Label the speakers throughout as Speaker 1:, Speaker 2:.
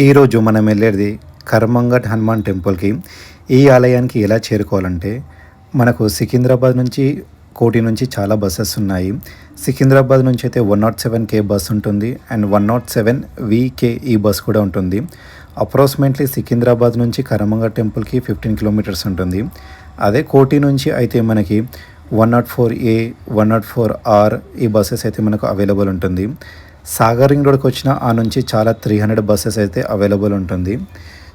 Speaker 1: ఈరోజు మనం వెళ్ళేది కర్మంగట్ హనుమాన్ టెంపుల్కి. ఈ ఆలయానికి ఎలా చేరుకోవాలంటే మనకు సికింద్రాబాద్ నుంచి కోటి నుంచి చాలా బస్సెస్ ఉన్నాయి. సికింద్రాబాద్ నుంచి అయితే one nought seven K bus ఉంటుంది and one nought seven VK ఈ బస్ కూడా ఉంటుంది. అప్రాక్సిమేట్లీ సికింద్రాబాద్ నుంచి కరమంగట్ టెంపుల్కి ఫిఫ్టీన్ కిలోమీటర్స్ ఉంటుంది. అదే కోటి నుంచి అయితే మనకి one nought four A one nought four R ఈ బస్సెస్ అయితే మనకు అవైలబుల్ ఉంటుంది. సాగర్ రింగ్ రోడ్కి వచ్చిన ఆ నుంచి చాలా త్రీ హండ్రెడ్ బస్సెస్ అయితే అవైలబుల్ ఉంటుంది.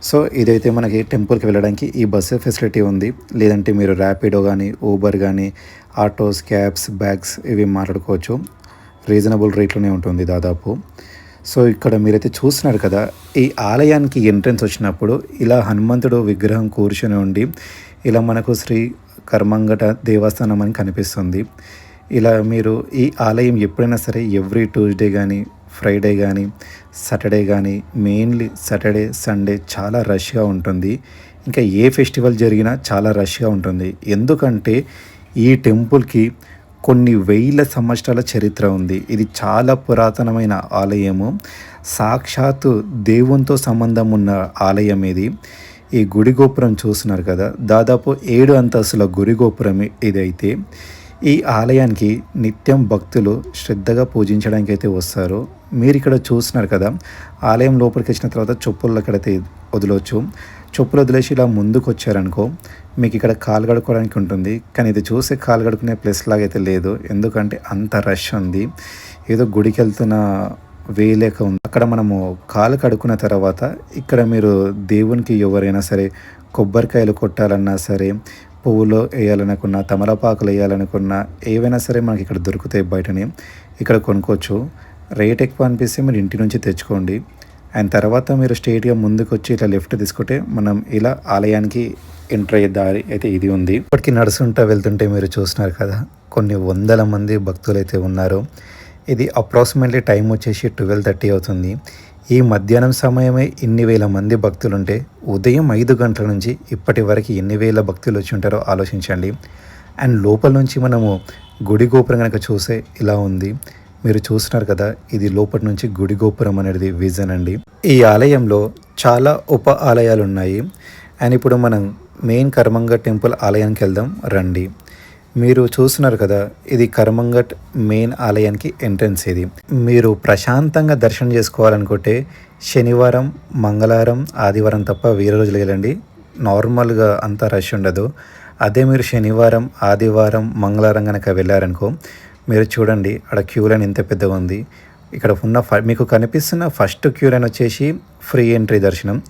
Speaker 1: సో ఇదైతే మనకి టెంపుల్కి వెళ్ళడానికి ఈ బస్సు ఫెసిలిటీ ఉంది. లేదంటే మీరు ర్యాపిడో కానీ ఊబర్ కానీ ఆటోస్ క్యాబ్స్ బ్యాగ్స్ ఇవి మాట్లాడుకోవచ్చు. రీజనబుల్ రేట్లోనే ఉంటుంది దాదాపు. సో ఇక్కడ మీరైతే చూస్తున్నారు కదా ఈ ఆలయానికి ఎంట్రన్స్ వచ్చినప్పుడు ఇలా హనుమంతుడు విగ్రహం కూర్చొని ఉండి ఇలా మనకు శ్రీ కర్మంగట దేవస్థానం అని కనిపిస్తుంది. ఇలా మీరు ఈ ఆలయం ఎప్పుడైనా సరే ఎవ్రీ ట్యూస్డే కానీ ఫ్రైడే కానీ సాటర్డే కానీ మెయిన్లీ సాటర్డే సండే చాలా రష్గా ఉంటుంది. ఇంకా ఏ ఫెస్టివల్ జరిగినా చాలా రష్గా ఉంటుంది. ఎందుకంటే ఈ టెంపుల్కి కొన్ని వేల సంవత్సరాల చరిత్ర ఉంది. ఇది చాలా పురాతనమైన ఆలయము. సాక్షాత్తు దేవునితో సంబంధం ఉన్న ఆలయం ఇది. ఈ గుడి గోపురం చూస్తున్నారు కదా? దాదాపు ఏడు అంతస్తుల గుడి గోపురం ఇదైతే. ఈ ఆలయానికి నిత్యం భక్తులు శ్రద్ధగా పూజించడానికి అయితే వస్తారు. మీరు ఇక్కడ చూస్తున్నారు కదా ఆలయం లోపలికి వచ్చిన తర్వాత చెప్పులు అక్కడైతే వదలవచ్చు చెప్పులు వదిలేసి ఇలా ముందుకు వచ్చారనుకో మీకు ఇక్కడ కాలు కడుక్కోవడానికి ఉంటుంది. కానీ ఇది చూసే కాలు కడుక్కునే ప్లేస్ లాగా అయితే లేదు. ఎందుకంటే అంత రష్ ఉంది. ఏదో గుడికి వెళ్తున్న వేయలేక ఉంది. అక్కడ మనము కాలు కడుక్కున్న తర్వాత ఇక్కడ మీరు దేవునికి ఎవరైనా సరే కొబ్బరికాయలు కొట్టాలన్నా సరే పువ్వులు వేయాలనుకున్నా తమలపాకులు వేయాలనుకున్నా ఏవైనా సరే మనకి ఇక్కడ దొరుకుతాయి బయటని ఇక్కడ కొనుక్కోవచ్చు. రేట్ ఎక్కువ అనిపిస్తే మీరు ఇంటి నుంచి తెచ్చుకోండి. అండ్ తర్వాత మీరు స్టేట్గా ముందుకు వచ్చి ఇట్లా లెఫ్ట్ తీసుకుంటే మనం ఇలా ఆలయానికి ఎంటర్ అయ్యే దారి అయితే ఇది ఉంది. ఇప్పటికి నడుస్తుంటా వెళ్తుంటే మీరు చూస్తున్నారు కదా కొన్ని వందల మంది భక్తులు అయితే ఉన్నారు. ఇది అప్రాక్సిమేట్లీ టైం వచ్చేసి ట్వెల్వ్ థర్టీ అవుతుంది. ఈ మధ్యాహ్నం సమయమే ఇన్ని వేల మంది భక్తులుంటే ఉదయం ఐదు గంటల నుంచి ఇప్పటి వరకు ఎన్ని వేల భక్తులు వచ్చి ఉంటారో ఆలోచించండి. అండ్ లోపల నుంచి మనము గుడి గోపురం కనుక చూసే ఇలా ఉంది. మీరు చూస్తున్నారు కదా ఇది లోపటి నుంచి గుడి గోపురం అనేది విజన్ అండి. ఈ ఆలయంలో చాలా ఉప ఆలయాలు ఉన్నాయి అండ్ ఇప్పుడు మనం మెయిన్ కర్మంగ టెంపుల్ ఆలయానికి వెళ్దాం రండి. మీరు చూస్తున్నారు కదా ఇది కర్మంగట్ మెయిన్ ఆలయానికి ఎంట్రన్స్ ఇది. మీరు ప్రశాంతంగా దర్శనం చేసుకోవాలనుకుంటే శనివారం మంగళవారం ఆదివారం తప్ప వేరే రోజులు వెళ్ళండి. నార్మల్గా అంత రష్ ఉండదు. అదే మీరు శనివారం ఆదివారం మంగళవారం కనుక వెళ్ళారనుకో మీరు చూడండి అక్కడ క్యూ లైన్ ఎంత పెద్దగా ఉంది. ఇక్కడ ఉన్న ఫ మీకు కనిపిస్తున్న ఫస్ట్ క్యూ లైన్ వచ్చేసి ఫ్రీ ఎంట్రీ దర్శనం.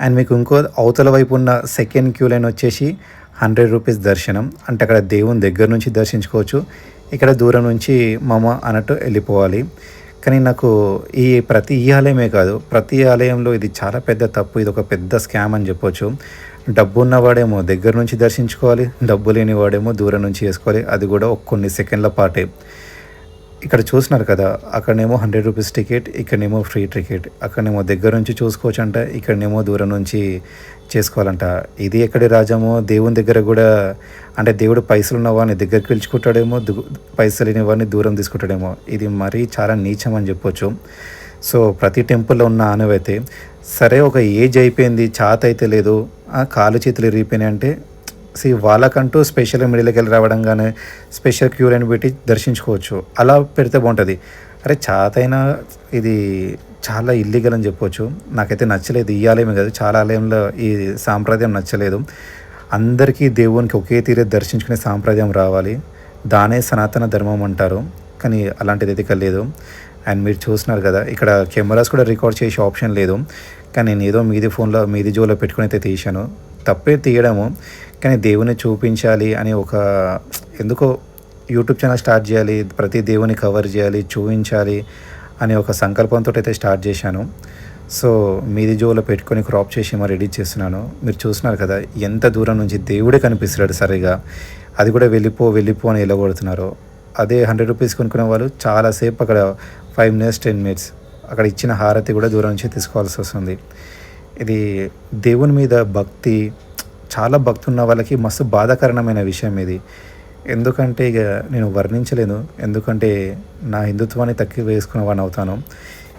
Speaker 1: అండ్ మీకు ఇంకో అవతల వైపు ఉన్న సెకండ్ క్యూ లైన్ వచ్చేసి హండ్రెడ్ రూపీస్ దర్శనం. అంటే అక్కడ దేవుని దగ్గర నుంచి దర్శించుకోవచ్చు. ఇక్కడ దూరం నుంచి మమ అన్నట్టు వెళ్ళిపోవాలి. కానీ నాకు ఈ ప్రతి ఈ ఆలయమే కాదు ప్రతి ఆలయంలో ఇది చాలా పెద్ద తప్పు. ఇది ఒక పెద్ద స్కామ్ అని చెప్పొచ్చు. డబ్బు ఉన్నవాడేమో దగ్గర నుంచి దర్శించుకోవాలి డబ్బు లేని వాడేమో దూరం నుంచి వేసుకోవాలి అది కూడా కొన్ని సెకండ్ల పాటే. ఇక్కడ చూసినారు కదా అక్కడనేమో హండ్రెడ్ రూపీస్ టికెట్ ఇక్కడనేమో ఫ్రీ టికెట్ అక్కడనేమో దగ్గర నుంచి చూసుకోవచ్చు అంట ఇక్కడనేమో దూరం నుంచి చేసుకోవాలంట. ఇది ఎక్కడి రాజామో దేవుని దగ్గర కూడా అంటే దేవుడు పైసలు ఉన్న వాడిని దగ్గరికి పిలుచుకుంటాడేమో పైసలు లేని వాడిని దూరం తీసుకుంటాడేమో. ఇది మరీ చాలా నీచం అని చెప్పొచ్చు. సో ప్రతి టెంపుల్లో ఉన్న ఆనవైతే సరే ఒక ఏజ్ అయిపోయింది చాత అయితే లేదు కాలు చేతులు ఇరిగిపోయినాయి అంటే సి వాళ్ళకంటూ స్పెషల్ మిడిల్కి వెళ్ళి రావడం కానీ స్పెషల్ క్యూర్ అని పెట్టి దర్శించుకోవచ్చు. అలా పెడితే బాగుంటుంది. అరే చాతైనా ఇది చాలా ఇల్లీగల్ అని చెప్పొచ్చు. నాకైతే నచ్చలేదు. ఈ ఆలయమే కాదు చాలా ఆలయంలో ఈ సాంప్రదాయం నచ్చలేదు. అందరికీ దేవునికి ఒకే తీరే దర్శించుకునే సాంప్రదాయం రావాలి. దానే సనాతన ధర్మం అంటారు. కానీ అలాంటిది అయితే లేదు అండ్ మీరు చూస్తున్నారు కదా ఇక్కడ కెమెరాస్ కూడా రికార్డ్ చేసే ఆప్షన్ లేదు. కానీ నేను ఏదో మీది ఫోన్లో మీది జోలో పెట్టుకుని అయితే తీశాను. తప్పే తీయడము కానీ దేవుని చూపించాలి అని ఒక ఎందుకో యూట్యూబ్ ఛానల్ స్టార్ట్ చేయాలి ప్రతి దేవుని కవర్ చేయాలి చూపించాలి అనే ఒక సంకల్పంతో అయితే స్టార్ట్ చేశాను. సో మీది జోలో పెట్టుకొని క్రాప్ చేసి మరి ఎడిట్ చేస్తున్నాను. మీరు చూస్తున్నారు కదా ఎంత దూరం నుంచి దేవుడే కనిపిస్తున్నాడు సరిగా. అది కూడా వెళ్ళిపో వెళ్ళిపో అని వెళ్ళగొడుతున్నారు అదే హండ్రెడ్ రూపీస్ కొనుక్కునే వాళ్ళు చాలాసేపు అక్కడ ఫైవ్ మినిట్స్ టెన్ మినిట్స్ అక్కడ ఇచ్చిన హారతి కూడా దూరం నుంచి తీసుకోవాల్సి వస్తుంది. ఇది దేవుని మీద భక్తి చాలా భక్తి ఉన్న వాళ్ళకి మస్తు బాధాకరణమైన విషయం ఇది. ఎందుకంటే ఇక నేను వర్ణించలేను. ఎందుకంటే నా హిందుత్వాన్ని తక్కువ వేసుకున్న వాడిని అవుతాను.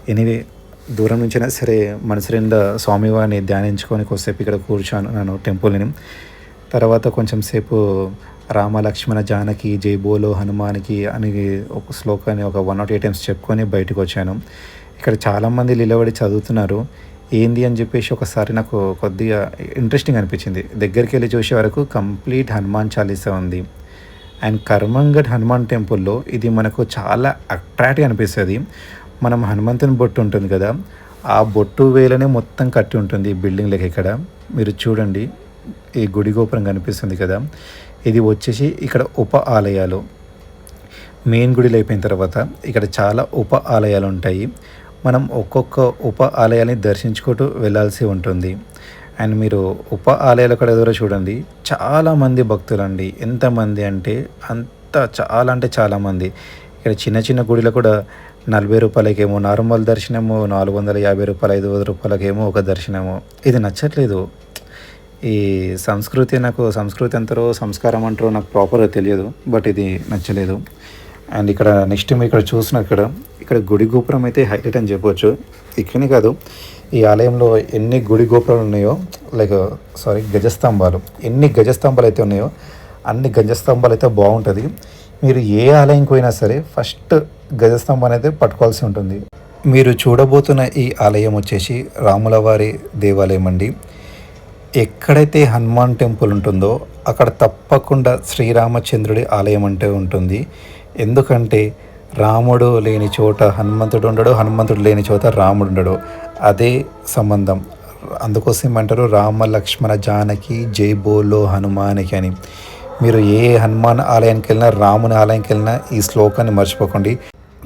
Speaker 1: ఎనివే దూరం నుంచైనా సరే మనసు నిండా స్వామివారిని ధ్యానించుకొని కొద్దిసేపు ఇక్కడ కూర్చాను నేను టెంపుల్ని తర్వాత కొంచెం సేపు రామ లక్ష్మణ జానకి జై బోలో హనుమానికి అని ఒక శ్లోకాన్ని ఒక వన్ నాట్ ఎయిట్ టైమ్స్ చెప్పుకొని బయటకు వచ్చాను. ఇక్కడ చాలామంది నిలబడి చదువుతున్నారు. ఏంది అని చెప్పేసి ఒకసారి నాకు కొద్దిగా ఇంట్రెస్టింగ్ అనిపించింది. దగ్గరికి వెళ్ళి చూసే వరకు కంప్లీట్ హనుమాన్ చాలీసా ఉంది. అండ్ కర్మంగఢ్ హనుమాన్ టెంపుల్లో ఇది మనకు చాలా అట్రాక్ట్గా అనిపిస్తుంది. మనం హనుమంతుని బొట్టు ఉంటుంది కదా ఆ బొట్టు వేలనే మొత్తం కట్టి ఉంటుంది ఈ బిల్డింగ్ లెక్క ఇక్కడ. మీరు చూడండి ఈ గుడి గోపురం కనిపిస్తుంది కదా ఇది వచ్చేసి ఇక్కడ ఉప ఆలయాలు. మెయిన్ గుడిలో అయిపోయిన తర్వాత ఇక్కడ చాలా ఉప ఆలయాలు ఉంటాయి. మనం ఒక్కొక్క ఉప ఆలయాన్ని దర్శించుకుంటూ వెళ్ళాల్సి ఉంటుంది. అండ్ మీరు ఉప ఆలయాలు కూడా ఎదురు చూడండి చాలామంది భక్తులండి. ఎంతమంది అంటే అంత చాలా అంటే చాలామంది ఇక్కడ చిన్న చిన్న గుడిలో కూడా నలభై రూపాయలకేమో నార్మల్ దర్శనము నాలుగు వందల యాభై రూపాయలు ఐదు వందల రూపాయలకేమో ఒక దర్శనము. ఇది నచ్చట్లేదు. ఈ సంస్కృతి నాకు సంస్కృతి అంటారో సంస్కారం అంటారో నాకు ప్రాపర్గా తెలియదు బట్ ఇది నచ్చలేదు. అండ్ ఇక్కడ నెక్స్ట్ మీరు ఇక్కడ చూసిన ఇక్కడ ఇక్కడ గుడి గోపురం అయితే హైలైట్ అని చెప్పవచ్చు ఇక్కడనే కాదు ఈ ఆలయంలో ఎన్ని గుడి గోపురాలు ఉన్నాయో లైక్ సారీ గజస్తంభాలు. ఎన్ని గజస్తంభాలు అయితే ఉన్నాయో అన్ని గజస్తంభాలు అయితే బాగుంటుంది. మీరు ఏ ఆలయంకి పోయినా సరే ఫస్ట్ గజస్తంభం అయితే పట్టుకోవాల్సి ఉంటుంది. మీరు చూడబోతున్న ఈ ఆలయం వచ్చేసి రాములవారి దేవాలయం అండి. ఎక్కడైతే హనుమాన్ టెంపుల్ ఉంటుందో అక్కడ తప్పకుండా శ్రీరామచంద్రుడి ఆలయం అంటే ఉంటుంది. ఎందుకంటే రాముడు లేని చోట హనుమంతుడు ఉండడు హనుమంతుడు లేని చోట రాముడు ఉండడు. అదే సంబంధం. అందుకోసం ఏమంటారు? రామ లక్ష్మణ జానకి జై బోలో హనుమానికి అని. మీరు ఏ హనుమాన్ ఆలయానికి వెళ్ళినా రాముని ఆలయానికి వెళ్ళినా ఈ శ్లోకాన్ని మర్చిపోకండి.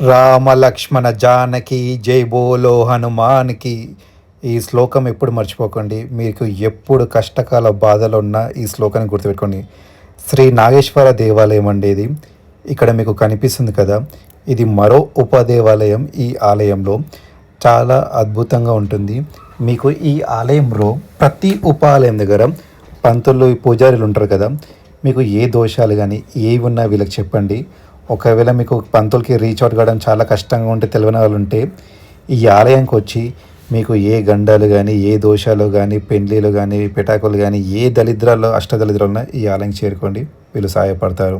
Speaker 1: రామ లక్ష్మణ జానకి జై బోలో హనుమానికి ఈ శ్లోకం ఎప్పుడు మర్చిపోకండి. మీకు ఎప్పుడు కష్టకాల బాధలు ఉన్నా ఈ శ్లోకాన్ని గుర్తుపెట్టుకోండి. శ్రీ నాగేశ్వర దేవాలయం అండి ఇది. ఇక్కడ మీకు కనిపిస్తుంది కదా ఇది మరో ఉపదేవాలయం ఈ ఆలయంలో. చాలా అద్భుతంగా ఉంటుంది. మీకు ఈ ఆలయంలో ప్రతి ఉప ఆలయం దగ్గర పంతులు పూజారులు ఉంటారు కదా మీకు ఏ దోషాలు కానీ ఏవి ఉన్నా వీళ్ళకి చెప్పండి. ఒకవేళ మీకు పంతులకి రీచ్ అవుట్ కావడం చాలా కష్టంగా ఉంటే తెలియని వాళ్ళు ఉంటే ఈ ఆలయానికి వచ్చి మీకు ఏ గండాలు కానీ ఏ దోషాలు కానీ పెండ్లీలు కానీ పిటాకులు కానీ ఏ దళిద్రాలు అష్టదళిద్రాలు ఉన్నా ఈ ఆలయం చేరుకోండి. వీళ్ళు సహాయపడతారు.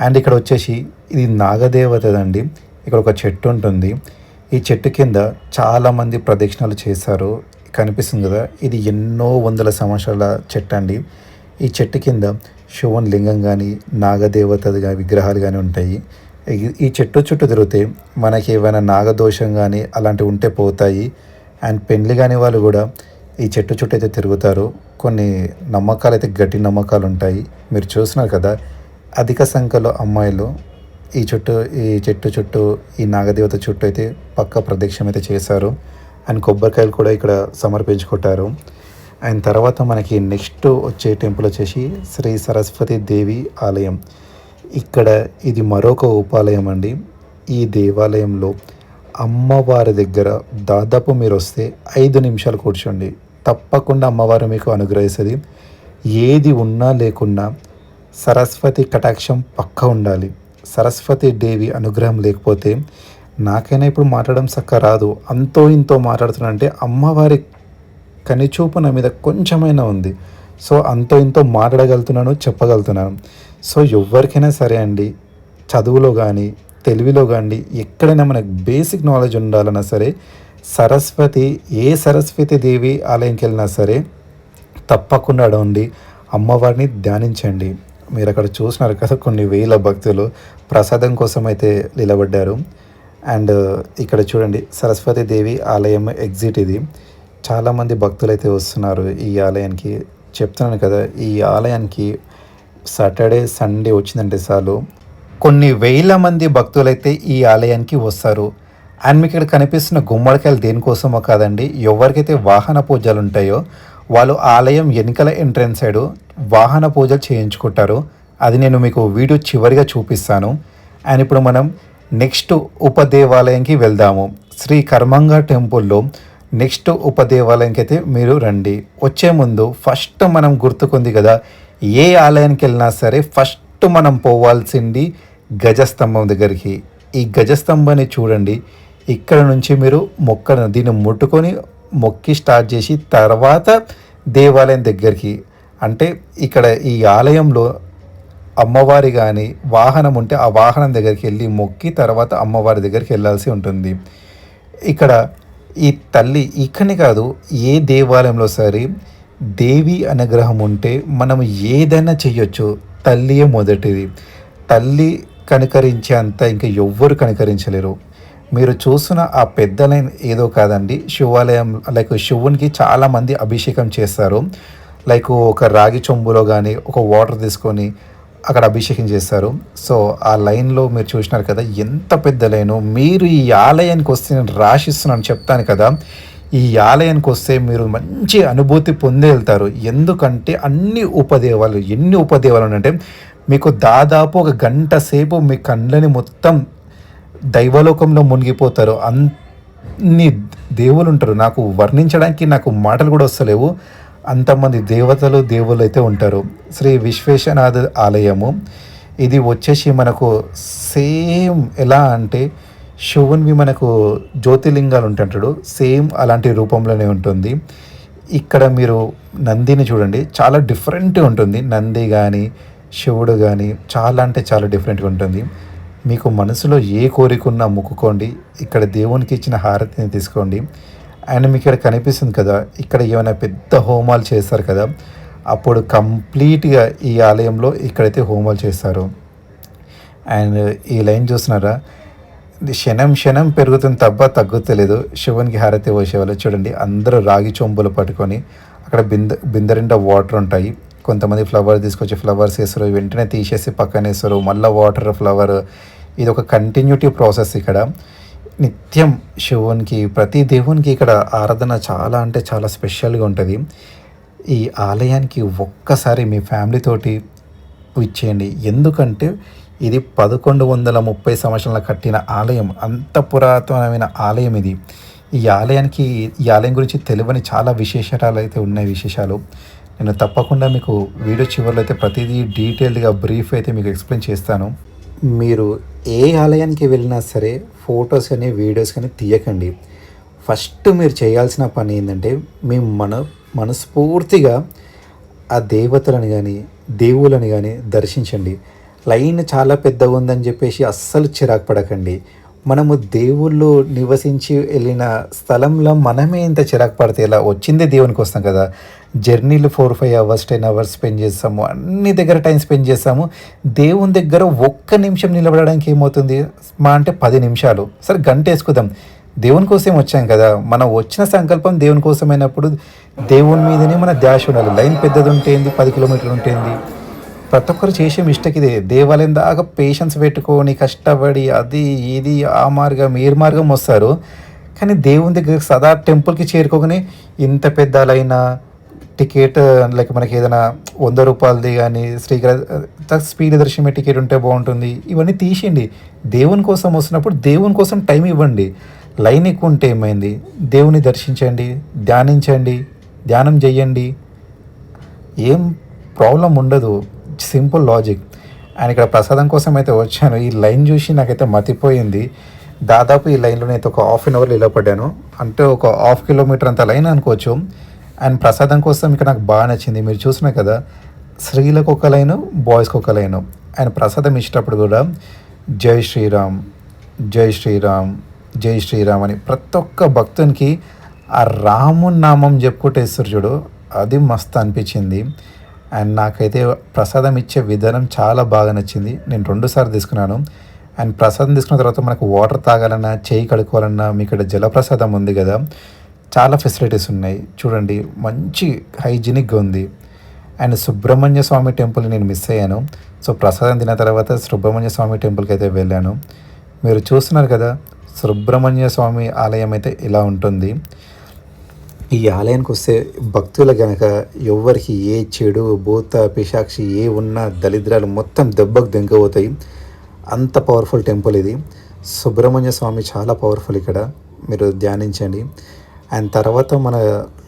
Speaker 1: అండ్ ఇక్కడ వచ్చేసి ఇది నాగదేవతదండి. ఇక్కడ ఒక చెట్టు ఉంటుంది. ఈ చెట్టు కింద చాలామంది ప్రదక్షిణలు చేశారు. కనిపిస్తుంది కదా ఇది ఎన్నో వందల సంవత్సరాల చెట్టు అండి ఈ చెట్టు కింద శివన్ లింగం కానీ నాగదేవత విగ్రహాలు కానీ ఉంటాయి. ఈ- చెట్టు చుట్టూ తిరిగితే మనకి ఏమైనా నాగదోషం కానీ అలాంటివి ఉంటే పోతాయి. అండ్ పెండ్లి కాని వాళ్ళు కూడా ఈ చెట్టు చుట్టూ అయితే తిరుగుతారు. కొన్ని నమ్మకాలు అయితే గట్టి నమ్మకాలు ఉంటాయి. మీరు చూస్తున్నారు కదా అధిక సంఖ్యలో అమ్మాయిలు ఈ చుట్టూ ఈ చెట్టు చుట్టూ ఈ నాగదేవత చుట్టూ అయితే పక్క ప్రదక్షిణ అయితే చేశారు. అండ్ కొబ్బరికాయలు కూడా ఇక్కడ సమర్పించుకుంటారు. అండ్ తర్వాత మనకి నెక్స్ట్ వచ్చే టెంపుల్ వచ్చేసి శ్రీ సరస్వతి దేవి ఆలయం. ఇక్కడ ఇది మరొక ఉపాలయం అండి. ఈ దేవాలయంలో అమ్మవారి దగ్గర దాదాపు మీరు వస్తే ఐదు నిమిషాలు కూర్చోండి. తప్పకుండా అమ్మవారు మీకు అనుగ్రహిస్తుంది. ఏది ఉన్నా లేకున్నా సరస్వతి కటాక్షం పక్క ఉండాలి. సరస్వతి దేవి అనుగ్రహం లేకపోతే నాకైనా ఇప్పుడు మాట్లాడడం చక్క రాదు. అంతో ఇంతో మాట్లాడుతున్నానంటే అమ్మవారి కనిచూపు నా మీద కొంచెమైనా ఉంది. సో అంతో ఇంతో మాట్లాడగలుగుతున్నాను చెప్పగలుగుతున్నాను. సో ఎవరికైనా సరే అండి చదువులో కానీ తెలివిలో కానీ ఎక్కడైనా మనకు బేసిక్ నాలెడ్జ్ ఉండాలన్నా సరే సరస్వతి ఏ సరస్వతి దేవి ఆలయంకి వెళ్ళినా సరే తప్పకుండా అడవండి. అమ్మవారిని ధ్యానించండి. మీరు అక్కడ చూసినారు కదా కొన్ని వేల భక్తులు ప్రసాదం కోసం అయితే నిలబడ్డారు. అండ్ ఇక్కడ చూడండి సరస్వతి దేవి ఆలయం ఎగ్జిట్ ఇది. చాలామంది భక్తులు అయితే వస్తున్నారు ఈ ఆలయానికి. చెప్తున్నాను కదా ఈ ఆలయానికి సాటర్డే సండే వచ్చిందంటే చాలు. కొన్ని వేల మంది భక్తులైతే ఈ ఆలయానికి వస్తారు. అండ్ మీకు ఇక్కడ కనిపిస్తున్న గుమ్మడికాయలు దేనికోసమో కాదండి ఎవరికైతే వాహన పూజలు ఉంటాయో వాళ్ళు ఆలయం వెనుకల ఎంట్రన్స్ సైడ్ వాహన పూజలు చేయించుకుంటారు. అది నేను మీకు వీడియో చివరిగా చూపిస్తాను. అండ్ ఇప్పుడు మనం నెక్స్ట్ ఉపదేవాలయంకి వెళ్దాము. శ్రీ కర్మంగా టెంపుల్లో నెక్స్ట్ ఉపదేవాలయంకి అయితే మీరు రండి. వచ్చే ముందు ఫస్ట్ మనం గుర్తుకుంది కదా ఏ ఆలయానికి వెళ్ళినా సరే ఫస్ట్ మనం పోవాల్సింది గజస్తంభం దగ్గరికి. ఈ గజస్తంభాన్ని చూడండి. ఇక్కడ నుంచి మీరు మొక్క దీన్ని ముట్టుకొని మొక్కి స్టార్ట్ చేసి తర్వాత దేవాలయం దగ్గరికి అంటే ఇక్కడ ఈ ఆలయంలో అమ్మవారి కానీ వాహనం ఉంటే ఆ వాహనం దగ్గరికి వెళ్ళి మొక్కి తర్వాత అమ్మవారి దగ్గరికి వెళ్ళాల్సి ఉంటుంది. ఇక్కడ ఈ తల్లి ఇక్కడనే కాదు ఏ దేవాలయంలో సరే దేవి అనుగ్రహం ఉంటే మనం ఏదైనా చేయొచ్చు తల్లియే మొదటిది. తల్లి కనికరించే అంత ఇంకా ఎవ్వరు కనికరించలేరు. మీరు చూస్తున్న ఆ పెద్ద లైన్ ఏదో కాదండి శివాలయం లైక్ శివునికి చాలామంది అభిషేకం చేస్తారు. లైక్ ఒక రాగి చెంబులో కానీ ఒక వాటర్ తీసుకొని అక్కడ అభిషేకం చేస్తారు. సో ఆ లైన్లో మీరు చూసినారు కదా ఎంత పెద్ద లైను మీరు ఈ ఆలయానికి వస్తే నేను రాసిస్తున్నాను చెప్తాను కదా. ఈ ఆలయానికి వస్తే మీరు మంచి అనుభూతి పొందే వెళ్తారు. ఎందుకంటే అన్ని ఉపదేవాలు ఎన్ని ఉపదేవాలు అంటే మీకు దాదాపు ఒక గంట సేపు మీ కళ్ళని మొత్తం దైవలోకంలో మునిగిపోతారు అన్ని దేవులు ఉంటారు నాకు వర్ణించడానికి నాకు మాటలు కూడా వస్తలేవు. అంతమంది దేవతలు దేవుళ్ళు అయితే ఉంటారు. శ్రీ విశ్వేశ్వనాథ ఆలయము. ఇది వచ్చేసి మనకు సేమ్ ఎలా అంటే శివునివి మనకు జ్యోతిలింగాలు ఉంటుంటాడు సేమ్ అలాంటి రూపంలోనే ఉంటుంది. ఇక్కడ మీరు నందిని చూడండి. చాలా డిఫరెంట్ ఉంటుంది. నంది కానీ శివుడు కానీ చాలా అంటే చాలా డిఫరెంట్గా ఉంటుంది. మీకు మనసులో ఏ కోరిక ఉన్నా మొక్కుకోండి. ఇక్కడ దేవునికి ఇచ్చిన హారతిని తీసుకోండి. అండ్ మీకు ఇక్కడ కనిపిస్తుంది కదా ఇక్కడ ఏమైనా పెద్ద హోమాలు చేస్తారు కదా అప్పుడు కంప్లీట్గా ఈ ఆలయంలో ఇక్కడైతే హోమాలు చేస్తారు. అండ్ ఈ లైన్ చూస్తున్నారా? క్షణం క్షణం పెరుగుతుంది తప్ప తగ్గుతలేదు. శివునికి హారతి పోసేవాళ్ళు చూడండి. అందరూ రాగి చొంబులు పట్టుకొని అక్కడ బింద బిందరిండా వాటర్ ఉంటాయి. కొంతమంది ఫ్లవర్ తీసుకొచ్చి ఫ్లవర్స్ వేస్తారు వెంటనే తీసేసి పక్కన వేస్తారు. మళ్ళీ వాటర్ ఫ్లవర్ ఇది ఒక కంటిన్యూటీ ప్రాసెస్ ఇక్కడ. నిత్యం శివునికి ప్రతి దేవునికి ఇక్కడ ఆరాధన చాలా అంటే చాలా స్పెషల్గా ఉంటుంది. ఈ ఆలయానికి ఒక్కసారి మీ ఫ్యామిలీతోటి ఇచ్చేయండి ఎందుకంటే ఇది పదకొండు వందల ముప్పై సంవత్సరాల కట్టిన ఆలయం. అంత పురాతనమైన ఆలయం ఇది. ఈ ఆలయానికి ఈ ఆలయం గురించి తెలియని చాలా విశేషాలు అయితే ఉన్నాయి విశేషాలు. నేను తప్పకుండా మీకు వీడియో చివరిలో అయితే ప్రతిదీ డీటెయిల్డ్గా బ్రీఫ్ అయితే మీకు ఎక్స్ప్లెయిన్ చేస్తాను. మీరు ఏ ఆలయానికి వెళ్ళినా సరే ఫొటోస్ కానీ వీడియోస్ కానీ తీయకండి. ఫస్ట్ మీరు చేయాల్సిన పని ఏంటంటే మీ మన మనస్ఫూర్తిగా ఆ దేవతలను కానీ దేవుళ్ళని కానీ దర్శించండి. లైన్ చాలా పెద్దగా ఉందని చెప్పేసి అస్సలు చిరాకు పడకండి. మనము దేవుళ్ళు నివసించి వెళ్ళిన స్థలంలో మనమే ఇంత చిరాకు పడితే ఇలా వచ్చిందే దేవునికి వస్తాం కదా. జర్నీలు four five hours ten hours spend చేస్తాము. అన్ని దగ్గర టైం స్పెండ్ చేస్తాము. దేవుని దగ్గర ఒక్క నిమిషం నిలబడడానికి ఏమవుతుంది? మా అంటే పది నిమిషాలు. సరే గంట వేసుకుందాం. దేవుని కోసం వచ్చాం కదా. మనం వచ్చిన సంకల్పం దేవుని కోసమైనప్పుడు దేవుని మీదనే మన ధ్యాస ఉండాలి. లైన్ పెద్దది ఉంటేంది పది కిలోమీటర్లు ఉంటేంది. ప్రతి ఒక్కరు చేసే మిస్టేక్ ఇదే. దేవాలయం దాకా పేషెన్స్ పెట్టుకొని కష్టపడి అది ఇది ఆ మార్గం ఏ మార్గం వస్తారు. కానీ దేవుని దగ్గర సదా టెంపుల్కి చేరుకోగానే ఇంత పెద్దలైన టికెట్ లైక్ మనకి ఏదైనా వంద రూపాయలది కానీ శ్రీగ్ర స్పీడ్ దర్శనమే టికెట్ ఉంటే బాగుంటుంది. ఇవన్నీ తీసేయండి. దేవుని కోసం వస్తున్నప్పుడు దేవుని కోసం టైం ఇవ్వండి. లైన్ ఎక్కువ ఉంటే ఏమైంది? దేవుని దర్శించండి ధ్యానించండి ధ్యానం చేయండి. ఏం ప్రాబ్లం ఉండదు. Simple logic. అండ్ ఇక్కడ ప్రసాదం కోసం అయితే వచ్చాను. ఈ లైన్ చూసి నాకైతే మతిపోయింది. దాదాపు ఈ లైన్లో అయితే ఒక హాఫ్ అన్ అవర్లో ఇలా పడ్డాను. అంటే ఒక హాఫ్ కిలోమీటర్ అంత లైన్ అనుకోవచ్చు. అండ్ ప్రసాదం కోసం ఇక్కడ నాకు బాగా నచ్చింది. మీరు చూసినా కదా స్త్రీలకు ఒక లైను బాయ్స్కి ఒక లైను. అండ్ ప్రసాదం ఇచ్చేటప్పుడు కూడా జై శ్రీరామ్ జై శ్రీరామ్ జై శ్రీరామ్ అని ప్రతి ఒక్క భక్తునికి ఆ రాము నామం చెప్పుకుంటే ఇస్తారు చూడు. అది మస్తు అనిపించింది. అండ్ నాకైతే ప్రసాదం ఇచ్చే విధానం చాలా బాగా నచ్చింది. నేను రెండుసార్లు తీసుకున్నాను. అండ్ ప్రసాదం తీసుకున్న తర్వాత మనకు వాటర్ తాగాలన్నా చేయి కడుక్కోవాలన్నా మీ ఇక్కడ జలప్రసాదం ఉంది కదా చాలా ఫెసిలిటీస్ ఉన్నాయి. చూడండి మంచి హైజీనిక్గా ఉంది. అండ్ సుబ్రహ్మణ్య స్వామి టెంపుల్ నేను మిస్ అయ్యాను. సో ప్రసాదం తిన్న తర్వాత సుబ్రహ్మణ్య స్వామి టెంపుల్కి అయితే వెళ్ళాను. మీరు చూస్తున్నారు కదా సుబ్రహ్మణ్య స్వామి ఆలయం అయితే ఇలా ఉంటుంది. ఈ ఆలయానికి వస్తే భక్తులు గనక ఎవరికి ఏ చెడు భూత పిశాక్షి ఏ ఉన్న దరిద్రాలు మొత్తం దెబ్బకు దెంకపోతాయి అంత పవర్ఫుల్ టెంపుల్ ఇది. సుబ్రహ్మణ్య స్వామి చాలా పవర్ఫుల్ ఇక్కడ. మీరు ధ్యానించండి. అండ్ తర్వాత మన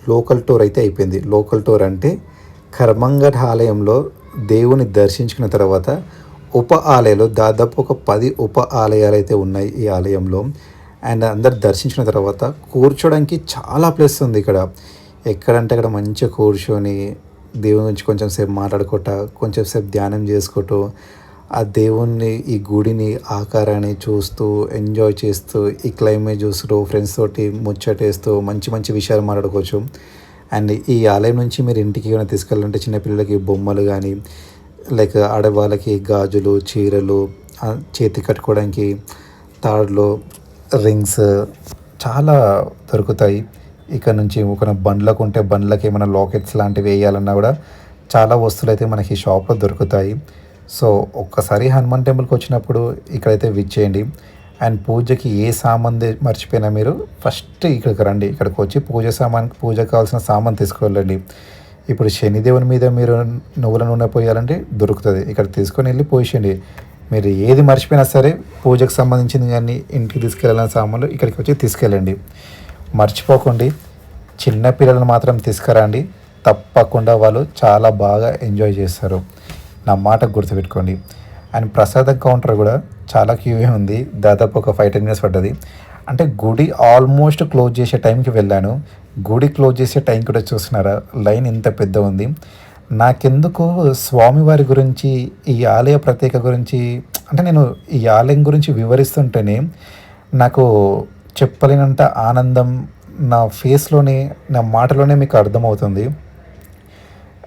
Speaker 1: లోకల్ టూర్ అయితే అయిపోయింది. లోకల్ టూర్ అంటే కర్మంగఢ ఆలయంలో దేవుని దర్శించుకున్న తర్వాత ఉప ఆలయాలు దాదాపు ఒక పది ఉప ఆలయాలు అయితే ఉన్నాయి ఈ ఆలయంలో. అండ్ అందరు దర్శించిన తర్వాత కూర్చోడానికి చాలా ప్లేస్ ఉంది ఇక్కడ. ఎక్కడంటే అక్కడ మంచిగా కూర్చొని దేవుని గురించి కొంచెం సేపు మాట్లాడుకోట కొంచెం సేపు ధ్యానం చేసుకుంటూ ఆ దేవుణ్ణి ఈ గుడిని ఆకారాన్ని చూస్తూ ఎంజాయ్ చేస్తూ ఈ క్లైమేట్ చూస్తూ ఫ్రెండ్స్ తోటి ముచ్చటేస్తూ మంచి మంచి విషయాలు మాట్లాడుకోవచ్చు. అండ్ ఈ ఆలయం నుంచి మీరు ఇంటికి ఏమైనా తీసుకెళ్ళాలంటే చిన్నపిల్లలకి బొమ్మలు కానీ లైక్ ఆడవాళ్ళకి గాజులు చీరలు చేతి కట్టుకోవడానికి తాడులు రింగ్స్ చాలా దొరుకుతాయి. ఇక్కడ నుంచి ఒక బండ్లకు ఉంటే బండ్లకి ఏమైనా లాకెట్స్ లాంటివి వేయాలన్నా కూడా చాలా వస్తువులు అయితే మనకి షాప్లో దొరుకుతాయి. సో ఒక్కసారి హనుమాన్ టెంపుల్కి వచ్చినప్పుడు ఇక్కడైతే విచ్చేయండి అండ్ పూజకి ఏ సామాన్ మర్చిపోయినా మీరు ఫస్ట్ ఇక్కడికి రండి. ఇక్కడికి వచ్చి పూజ సామాన్ పూజకు కావాల్సిన సామాన్ తీసుకువెళ్ళండి. ఇప్పుడు శనిదేవుని మీద మీరు నువ్వుల నూనె పోయాలంటే దొరుకుతుంది. ఇక్కడ తీసుకొని వెళ్ళి పోసేయండి మీరు ఏది మర్చిపోయినా సరే పూజకు సంబంధించింది కానీ ఇంటికి తీసుకెళ్ళాలని సామాన్లు ఇక్కడికి వచ్చి తీసుకెళ్ళండి. మర్చిపోకండి. చిన్న పిల్లలను మాత్రం తీసుకురండి. తప్పకుండా వాళ్ళు చాలా బాగా ఎంజాయ్ చేస్తారు. నా మాట గుర్తుపెట్టుకోండి. అండ్ ప్రసాదం కౌంటర్ కూడా చాలా క్యూవే ఉంది. దాదాపు ఒక ఫైవ్ టెన్ మినిట్స్ పడ్డది. అంటే గుడి ఆల్మోస్ట్ క్లోజ్ చేసే టైంకి వెళ్ళాను. గుడి క్లోజ్ చేసే టైం కూడా చూస్తున్నారా? లైన్ ఇంత పెద్ద ఉంది. నాకెందుకు స్వామివారి గురించి ఈ ఆలయ ప్రత్యేక గురించి అంటే నేను ఈ ఆలయం గురించి వివరిస్తుంటేనే నాకు చెప్పలేనంత ఆనందం నా ఫేస్లోనే నా మాటలోనే మీకు అర్థమవుతుంది.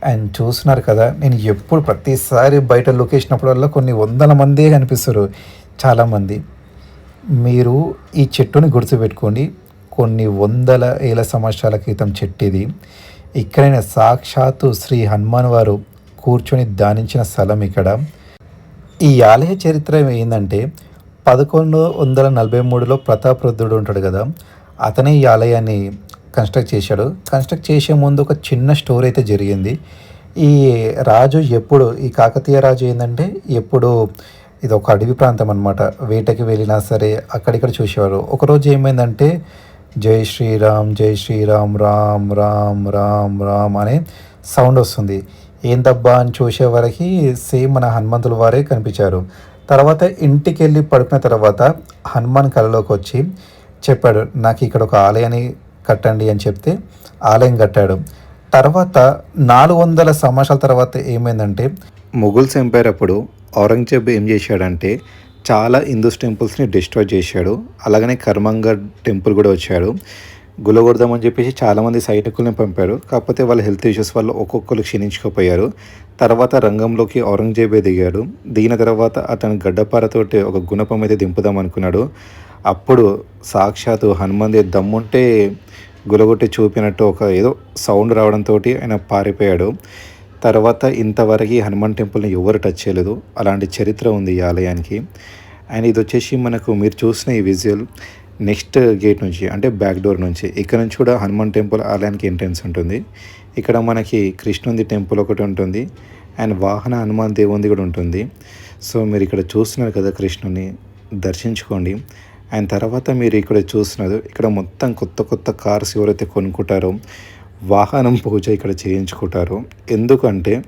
Speaker 1: అండ్ చూస్తున్నారు కదా నేను ఎప్పుడు ప్రతిసారి బయట లొకేషన్ అప్పుడల్లా కొన్ని వందల మందే కనిపిస్తారు చాలామంది. మీరు ఈ చెట్టుని గుర్తుపెట్టుకోండి. కొన్ని వందల ఏళ్ళ సంవత్సరాల క్రితం చెట్టు ఇది ఇక్కడైన సాక్షాత్తు శ్రీ హనుమాన్ వారు కూర్చొని ధ్యానించిన స్థలం ఇక్కడ. ఈ ఆలయ చరిత్ర ఏంటంటే పదకొండు వందల నలభై మూడులో ప్రతాపరుద్రుడు ఉంటాడు కదా అతనే ఈ ఆలయాన్ని కన్స్ట్రక్ట్ చేశాడు. కన్స్ట్రక్ట్ చేసే ముందు ఒక చిన్న స్టోరీ అయితే జరిగింది. ఈ రాజు ఎప్పుడు ఈ కాకతీయ రాజు ఏంటంటే ఎప్పుడు ఇది ఒక అడవి ప్రాంతం అనమాట వేటకి వెళ్ళినా సరే అక్కడిక్కడ చూసేవారు. ఒకరోజు ఏమైందంటే జై శ్రీరామ్ జై శ్రీరామ్ రామ్ రామ్ రామ్ రామ్ అనే సౌండ్ వస్తుంది. ఏందబ్బా అని చూసే వరకు సేమ్ మన హనుమంతుల వారే కనిపించారు. తర్వాత ఇంటికి వెళ్ళి పడుకున్న తర్వాత హనుమాన్ కళలోకి వచ్చి చెప్పాడు నాకు ఇక్కడ ఒక ఆలయాన్ని కట్టండి అని చెప్తే ఆలయం కట్టాడు. తర్వాత నాలుగు వందల సంవత్సరాల తర్వాత ఏమైందంటే ముఘల్స్ ఎంపైర్ అప్పుడు ఔరంగజేబ్ ఏం చేశాడంటే చాలా హిందూస్ టెంపుల్స్ని డిస్ట్రాయ్ చేశాడు. అలాగనే కర్మంగఢ్ టెంపుల్ కూడా వచ్చాడు. గులగొడదామని చెప్పేసి చాలామంది సైనికుల్ని పంపారు. కాకపోతే వాళ్ళ హెల్త్ ఇష్యూస్ వల్ల ఒక్కొక్కరు క్షీణించుకోపోయారు. తర్వాత రంగంలోకి ఔరంగజేబే దిగాడు. దిగిన తర్వాత అతను గడ్డపారతోటి ఒక గుణపం అయితే దింపుదాం అనుకున్నాడు. అప్పుడు సాక్షాత్తు హనుమంది దమ్ముంటే గులగొట్టి చూపినట్టు ఒక ఏదో సౌండ్ రావడంతో ఆయన పారిపోయాడు. తర్వాత ఇంతవరకు హనుమాన్ టెంపుల్ని ఎవరు టచ్ చేయలేదు. అలాంటి చరిత్ర ఉంది ఈ ఆలయానికి. అండ్ ఇది వచ్చేసి మనకు మీరు చూసిన ఈ విజువల్ నెక్స్ట్ గేట్ నుంచి అంటే బ్యాక్ డోర్ నుంచి. ఇక్కడ నుంచి కూడా హనుమాన్ టెంపుల్ ఆలయానికి ఎంట్రన్స్ ఉంటుంది. ఇక్కడ మనకి కృష్ణుంది టెంపుల్ ఒకటి ఉంటుంది. అండ్ వాహన హనుమాన్ దేవుంది కూడా ఉంటుంది. సో మీరు ఇక్కడ చూస్తున్నారు కదా కృష్ణుని దర్శించుకోండి. అండ్ తర్వాత మీరు ఇక్కడ చూస్తున్నారు ఇక్కడ మొత్తం కొత్త కొత్త కార్స్ ఎవరైతే కొనుక్కుంటారో వాహనం పూజ ఇక్కడ చేయించుకుంటారు. ఎందుకంటే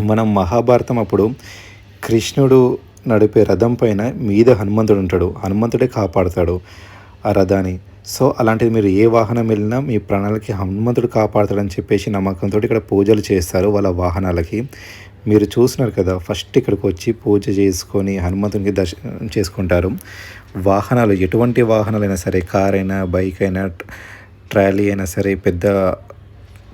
Speaker 1: మనం మహాభారతం అప్పుడు కృష్ణుడు నడిపే రథం పైన మీద హనుమంతుడు ఉంటాడు. హనుమంతుడే కాపాడుతాడు ఆ రథాన్ని. సో అలాంటిది మీరు ఏ వాహనం వెళ్ళినా మీ ప్రాణాలకి హనుమంతుడు కాపాడతాడని చెప్పేసి నమ్మకంతో ఇక్కడ పూజలు చేస్తారు వాళ్ళ వాహనాలకి. మీరు చూసినారు కదా ఫస్ట్ ఇక్కడికి వచ్చి పూజ చేసుకొని హనుమంతునికి దర్శనం చేసుకుంటారు. వాహనాలు ఎటువంటి వాహనాలైనా సరే కార్ అయినా బైక్ అయినా ట్రాలీ అయినా సరే పెద్ద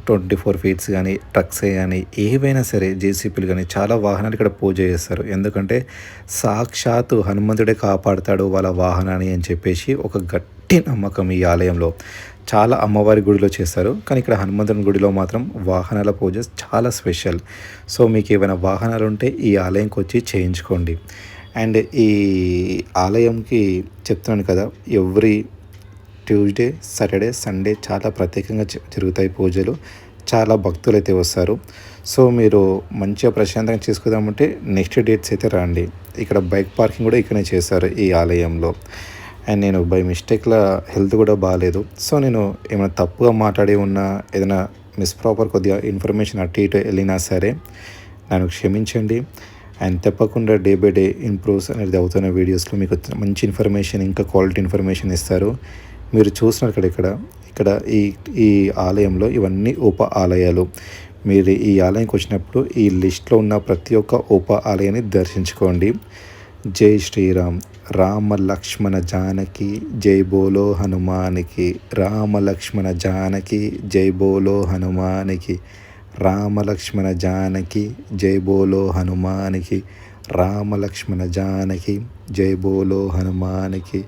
Speaker 1: ట్వంటీ ఫోర్ ఫీట్స్ కానీ ట్రక్స్ కానీ ఏవైనా సరే జేసీపీలు కానీ చాలా వాహనాలు ఇక్కడ పూజ చేస్తారు. ఎందుకంటే సాక్షాత్తు హనుమంతుడే కాపాడుతాడు వాళ్ళ వాహనాన్ని అని చెప్పేసి ఒక గట్టి నమ్మకం ఈ ఆలయంలో. చాలా అమ్మవారి గుడిలో చేస్తారు. కానీ ఇక్కడ హనుమంతుని గుడిలో మాత్రం వాహనాల పూజ చాలా స్పెషల్. సో మీకు ఏమైనా వాహనాలు ఉంటే ఈ ఆలయంకి వచ్చి చేయించుకోండి. అండ్ ఈ ఆలయంకి చెప్తున్నాను కదా ఎవ్రీ ట్యూస్డే సాటర్డే సండే చాలా ప్రత్యేకంగా జరుగుతాయి పూజలు. చాలా భక్తులు అయితే వస్తారు. సో మీరు మంచిగా ప్రశాంతంగా చేసుకుందామంటే నెక్స్ట్ డేట్స్ అయితే రండి. ఇక్కడ బైక్ పార్కింగ్ కూడా ఇక్కడనే చేస్తారు ఈ ఆలయంలో. అండ్ నేను బై మిస్టేక్లో హెల్త్ కూడా బాగాలేదు. సో నేను ఏమైనా తప్పుగా మాట్లాడి ఉన్నా ఏదైనా మిస్ ప్రాపర్ కొద్దిగా ఇన్ఫర్మేషన్ అటు ఇటు వెళ్ళినా సరే నన్ను క్షమించండి. అండ్ తప్పకుండా డే బై డే ఇంప్రూవ్స్ అనేది అవుతున్న వీడియోస్లో మీకు మంచి ఇన్ఫర్మేషన్ ఇంకా క్వాలిటీ ఇన్ఫర్మేషన్ ఇస్తారు. మీరు చూసినారు ఇక్కడ ఇక్కడ ఇక్కడ ఈ ఈ ఆలయంలో ఇవన్నీ ఉప ఆలయాలు. మీరు ఈ ఆలయంకి వచ్చినప్పుడు ఈ లిస్ట్లో ఉన్న ప్రతి ఒక్క ఉప ఆలయాన్ని దర్శించుకోండి. జై శ్రీరామ్. రామ లక్ష్మణ జానకి జై బోలో హనుమానికి. రామ లక్ష్మణ జానకి జై బోలో హనుమానికి. రామ లక్ష్మణ జానకి జై బోలో హనుమానికి. రామ లక్ష్మణ జానకి జై బోలో హనుమానికి.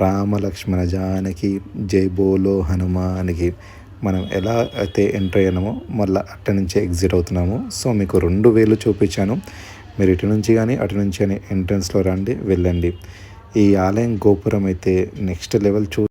Speaker 1: రామ లక్ష్మణ జానకి జై బోలో హనుమానికి మనం ఎలా అయితే ఎంటర్ అయ్యామో మళ్ళీ అటు నుంచి ఎగ్జిట్ అవుతున్నాము. సో మీకు రెండు వేలు చూపించాను. మీరు ఇటు నుంచి కానీ అటు నుంచి కానీ ఎంట్రన్స్లో రండి వెళ్ళండి. ఈ ఆలయం గోపురం అయితే నెక్స్ట్ లెవెల్ చూ